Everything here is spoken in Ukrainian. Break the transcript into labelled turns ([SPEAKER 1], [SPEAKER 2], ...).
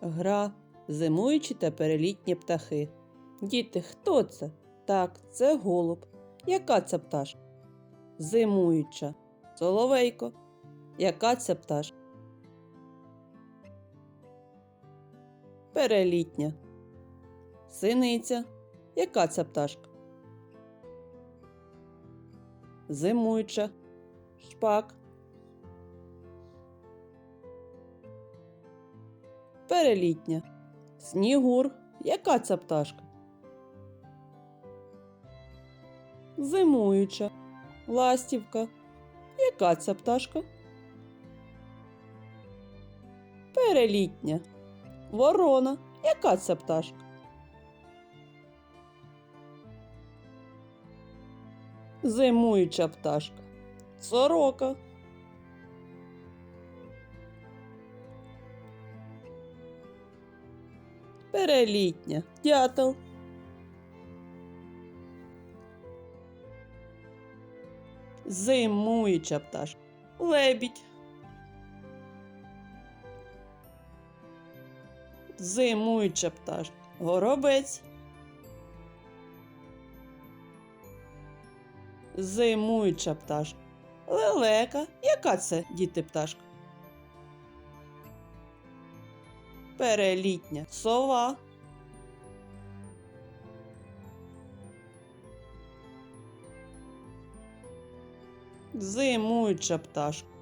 [SPEAKER 1] Гра, зимуючі та перелітні птахи. Діти, хто це? Так, це голуб. Яка це пташка? Зимуюча. Соловейко. Яка це пташка? Перелітня. Синиця. Яка це пташка? Зимуюча. Шпак. Перелітня. Снігур. Яка це пташка? Зимуюча. Ластівка. Яка це пташка? Перелітня. Ворона. Яка це пташка? Зимуюча пташка. Сорока. Перелітня. Дятел. Зимуюча пташка. Лебідь. Зимуюча пташка. Горобець. Зимуюча пташка. Лелека. Яка це, діти пташка? Перелітня. Сова. Зимуюча пташка.